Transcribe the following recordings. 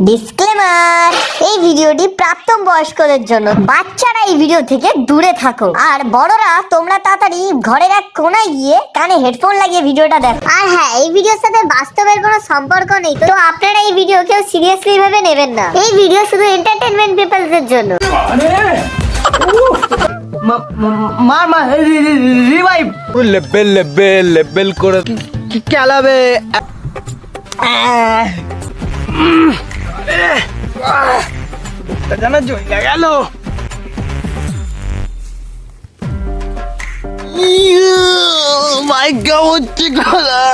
Disclaimer এই ভিডিওটি প্রাপ্তম বয়স্কদের জন্য। বাচ্চারা এই ভিডিও থেকে দূরে থাকো। আর বড়রা তোমরা তাড়াতাড়ি ঘরের এক কোনায় গিয়ে কানে হেডফোন লাগিয়ে ভিডিওটা দেখো। আর হ্যাঁ এই ভিডিওর সাথে বাস্তবের কোনো সম্পর্ক নেই তো আপনারা এই ভিডিও কেউ সিরিয়াসলি ভাবে নেবেন না। এই ভিডিও শুধু এন্টারটেনমেন্ট পিপলসদের জন্য। মা- মা- মার রিভাইভ লেবেল লেবেল লেবেল করে খেলাবে? জানা জইলা গেল মাই হচ্ছে গলা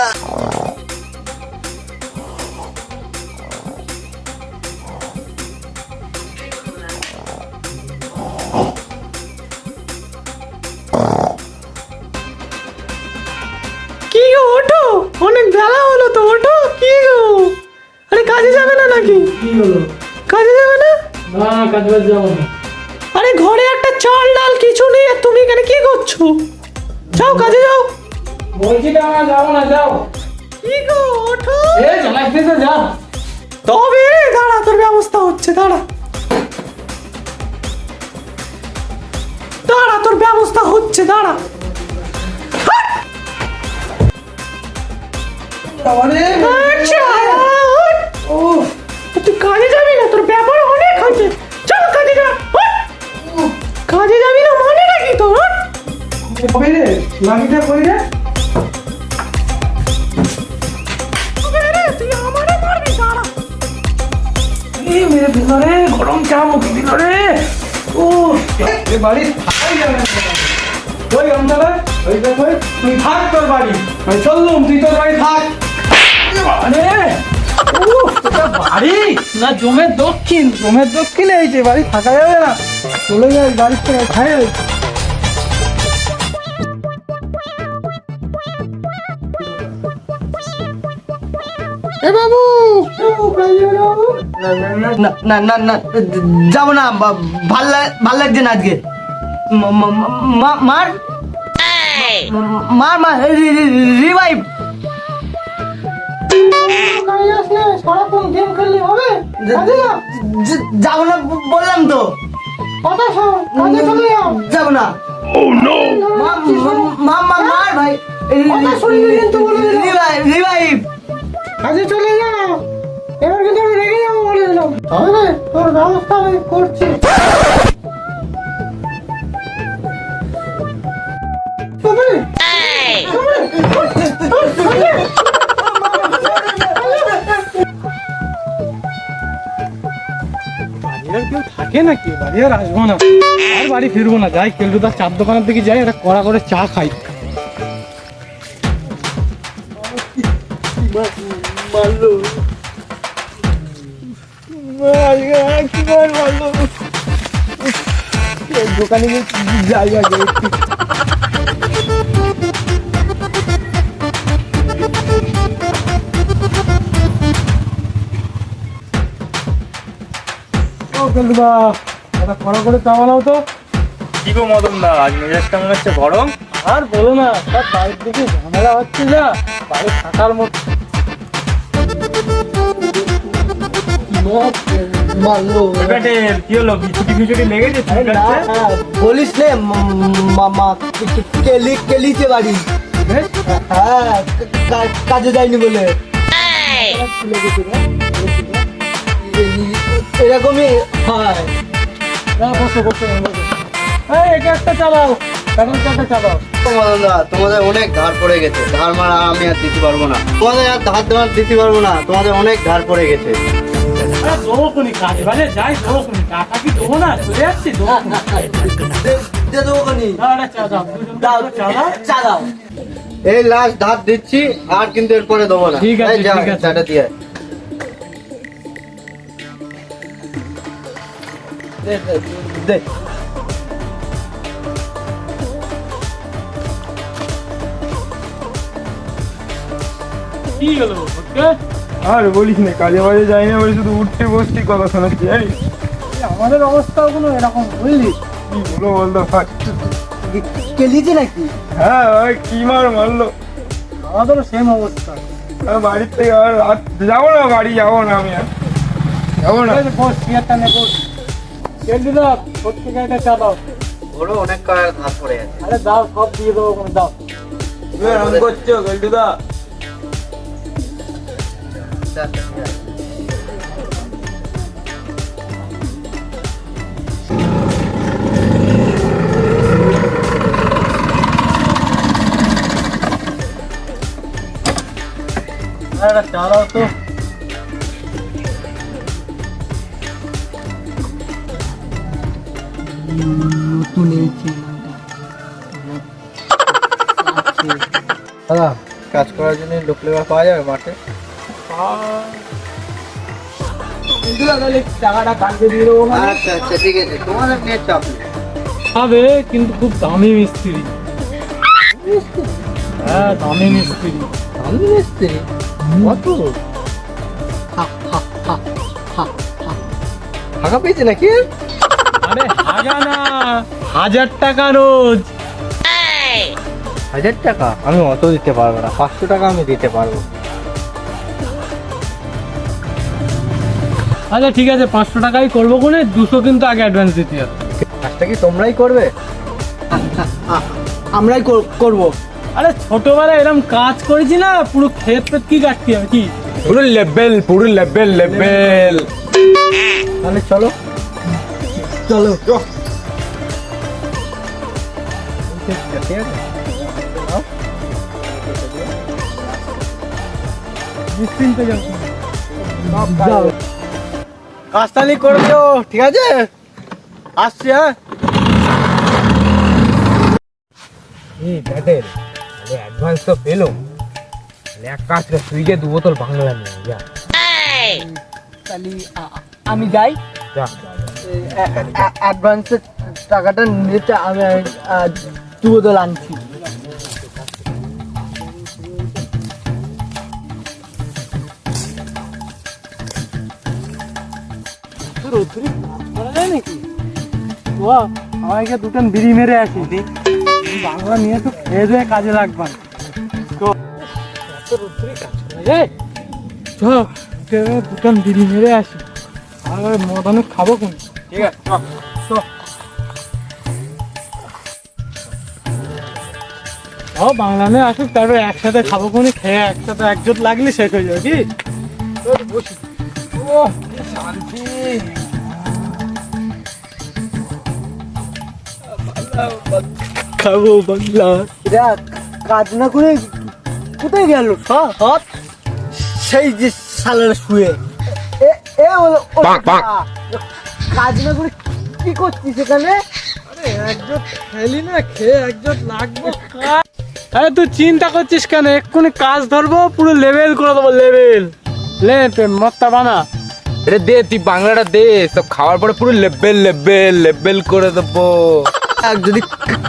করছ যাও কাজে যাও। বলছি তো আমার যাব না যাও। কি গো ওঠো। এ চালাচ্ছি তো যা। তবে দাঁড়া তোর ব্যবস্থা হচ্ছে দাঁড়া। দাঁড়া তোর ব্যবস্থা হচ্ছে দাঁড়া! আচ্ছা, তুই কাজে যাবি না? তোর ব্যাপার অনেক হয়েছে। চল কাজে যা কাজে যাবি না মানে নাকি তো হাট! কই রে? লাগিটা কই রে? তবে রে, তুই আমারে মারবি দাঁড়া। এই মেরে দিল রে গরম চা মুখে দিল রে। ও এ বাড়ি থাকাই যাবে না। ওই গামছাটা ওই দেখ তুই থাক তোর বাড়ি। আমি চললুম তুই তোর বাড়ি থাক। আরে বাড়ি? না জমের দক্ষিণ। জমের দক্ষিণে এই যে বাড়ি থাকা যাবে না। চলে যায় বাড়ির থেকে খাই। এ বাবু! না না না না যাব না ভালো ভালো লাগছে না আজকে। মার। মার মা রিভাইভ যাব না বললাম তো। যাব না। মার ভাই। Revive revive. কাজে চলে যাও। এবার কিন্তু আমি রেগে যাব বলে দিলাম। তবে তোর ব্যবস্থা আমি করছি। থাকে নাকি? বাড়ি আর আসব না। আর বাড়ি ফিরবো না। যাই কেলটুদার চার দোকানের দিকে যাই, একটা কড়া করে চা খাই। দোকানে গিয়ে যাই আগে ও কেলটুদা একটা কড়া করে চা বানাও তো। কি গো মদন দা আজ মেজাজটা মনে হচ্ছে গরম? আর বলো না সব বাড়ির দিকে ঝামেলা হচ্ছে না বাড়ি থাকার মতো মারলো কি হলো? বিছুটি ফিছুটি লেগেছে? ঠিক না, আছে না, বলিস নে মামা কেলি কেলিতে বাড়ি। হ্যাঁ? কাজে যায়নি বলে। এরকমই হয়। না, বসো বসো বসো। একটা চালাও। এখন একটা চালাও? তোমাদের তোমাদের অনেক ধার পড়ে গেছে। ধার মারা আমি আর দিতে পারব না। তোমাদের আর ধার দেওয়ার দিতে পারব না। তোমাদের অনেক ধার পড়ে গেছে। আরে কাজ বাজে যাই দেবো টাকা কি দেবো না চলে যাচ্ছি দেবো দে- দে দাও একটা চা দাও দুজন দাও দুটো চা দাও চা দাও এই লাস্ট ধার দিচ্ছি আর কিন্তু এরপরে দেবো না। ঠিক আছে, ঠিক আছে। চাটা দিয়ে। দে দে, দে। কি হলো? ওকে। আর বলিস না কাজে বাজে যাই না বলে শুধু উঠতে বসতে কথা শোনাচ্ছি জানিস আমাদের অবস্থাও কোনো এরকম বুঝলি? কি বলো বলতো কেলিতে নাকি? হ্যাঁ ভাই কি মার মারলো। আমাদেরও সেম অবস্থা। আর বাড়ির থেকে আর রাত যাব না বাড়ি যাব না আমি আর। যাব না। ঠিক আছে, বস চেয়ারটা নে বস। কেন্দ্র দাও সত্যি গাড়িটা চালাও ওরও অনেক কার ধার পড়ে গেছে। আরে দাও সব দিয়ে দেবো ওখানে দাও। তুমি এরকম করছ গেলটুদা আরে চালাও তো দাদা কাজ করার জন্য লোক লেবার পাওয়া যাবে মাঠে? আচ্ছা আচ্ছা ঠিক আছে তোমাদের নিয়ে চাপ হবে কিন্তু খুব দামি মিস্ত্রি। হ্যাঁ দামি মিস্ত্রি। আমি মিস্ত্রি কত? ফাঁকা পেয়েছে নাকি? আরে হাজার না হাজার টাকা রোজ হাজার টাকা? আমি অত দিতে পারব না পাঁচশো টাকা আমি দিতে পারব। আচ্ছা ঠিক আছে পাঁচশো টাকাই করব কোনে দুশো কিন্তু আগে অ্যাডভান্স দিতে হবে। কাজটা কি তোমরাই করবে? আমরাই কর- করব। আরে ছোটবেলায় এরকম কাজ করেছি না পুরো ক্ষেত কি কাটতে হবে কি? পুরো লেভেল পুরো লেভেল লেভেল তাহলে চলো। চলো। নিশ্চিন্তে যাও। কাজ তাহলে করে দিও ঠিক আছে? আসছি হ্যাঁ? এই ব্যাটেল আরে অ্যাডভান্স তো পেল। এক কাজ করে তুই গিয়ে দু বোতল বাংলা নিয়ে যা। তাহলে আমি যাই। যা। অ্যাডভান্সের টাকাটা নিতে আমি দু বোতল আনছি। রোদ্রি করা যায় নাকি? ও আমাকে দুটো বিড়ি মেরে আসি বাংলা নিয়ে তো খেয়ে দিয়ে কাজে লাগবে। না। তো এত রোদ্রি কাজ করা যায়। চ দুটো বিড়ি মেরে আসি আর মদনে খাব কোন? ঠিক আছে। ও বাংলা নিয়ে আসুক তারপর একসাথে খাব কোনি? খেয়ে একসাথে একজোট লাগলে শেষ হয়ে যাবে কি? বসি। ও শান্তি। খাব বাংলা। এরা কাজ না করে কোথায় গেল? হাত সেই যে সালার শুয়ে। এ এ কাজ না করে কি করছিস এখানে? আরে একজোট খেলি না খেয়ে একজোট লাগবে আরে তুই চিন্তা করছিস কেন? এক্ষুনি কাজ ধরবো পুরো লেভেল করে দেবো লেভেল লে তুই মত্তা বানা। রে দে তুই বাংলাটা দে সব খাওয়ার পরে পুরো লেভেল লেভেল লেভেল করে দেবো। যদি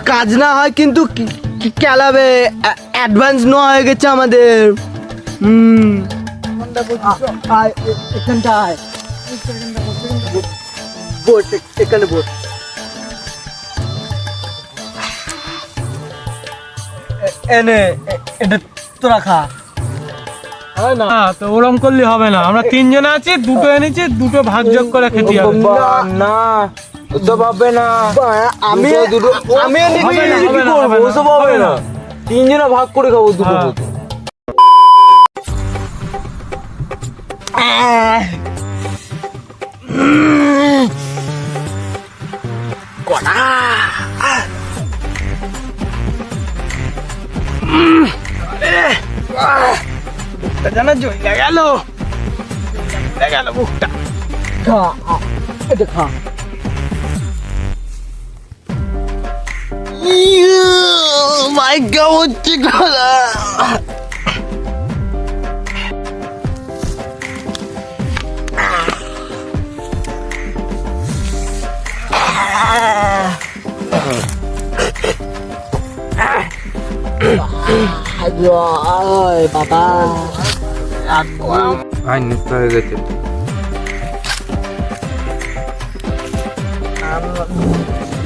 কাজ না হয় কিন্তু কি- কি অ্যাডভান্স নেওয়া হয়ে গেছে আমাদের। হুম। এখানে এনে এটা তোরা খা হয় না। তো ওরম করলে হবে না। আমরা তিনজন আছি দুটো এনেছি দুটো ভাগ যোগ করে খেতে হবে। না। না। আমি দুটো আমি এনে না, কি করব হবে না, না। তিনজনে ভাগ করে খাব দুটো। জানা জইলা গেল। গেল বুকটা খা এটা খা। গড হচ্ছে গলা? বাবা আই নিতে হয়ে গেছে।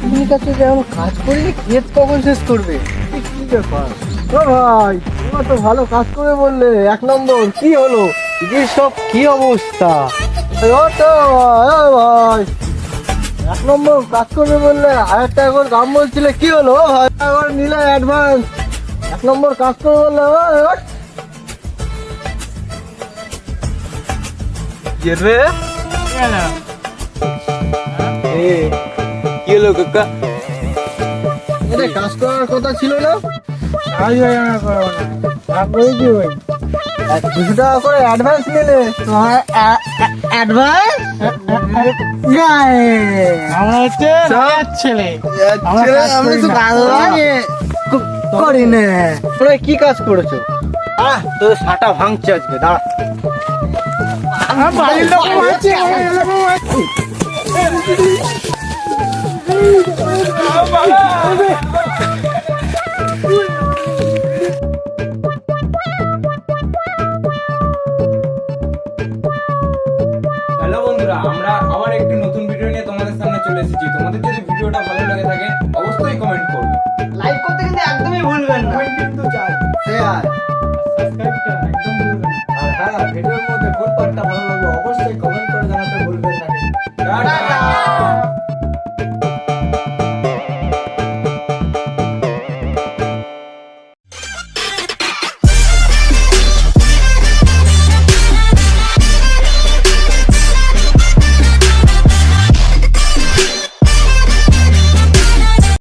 তুমি কাছে যে এখন কাজ করিনি ক্ষেত কখন শেষ করবে? কি ব্যাপার? ও ভাই তোমরা তো ভালো কাজ করে বললে এক নম্বর কি হলো? যে সব কি অবস্থা? ও তো ভাই। এক নম্বর কাজ করবে বললে আর একটা এখন দাম বলছিলে কি হলো? ভাই একবার নিলে অ্যাডভান্স এক নম্বর কাজ করবে বললে রে? কি হলো কাকা। এটা কাজ করার কথা ছিল না? ভাগ করে কি দুশো টাকা করে অ্যাডভান্স নিলে তোমার অ্যাডভান্স আমরা হচ্ছে ছেলে। আমরা কাজ করি তো না। কাজ লাগে। করি না। তোমরা কি কাজ করেছ? আহ তোর সাটা ভাঙছে আজকে দাঁড়া। বাড়ির লোক আমরা আবার একটি নতুন ভিডিও নিয়ে তোমাদের সামনে চলে এসেছি। তোমাদের যদি ভিডিওটা ভালো লেগে থাকে অবশ্যই কমেন্ট করবে। লাইক করতে কিন্তু একদমই ভুলবেন না। কিন্তু চাই। শেয়ার আর হ্যাঁ ভিডিওর মধ্যে কোন পার্টটা ভালো লাগল অবশ্যই কমেন্ট করে জানাতে ভুলবেন না। টাটা!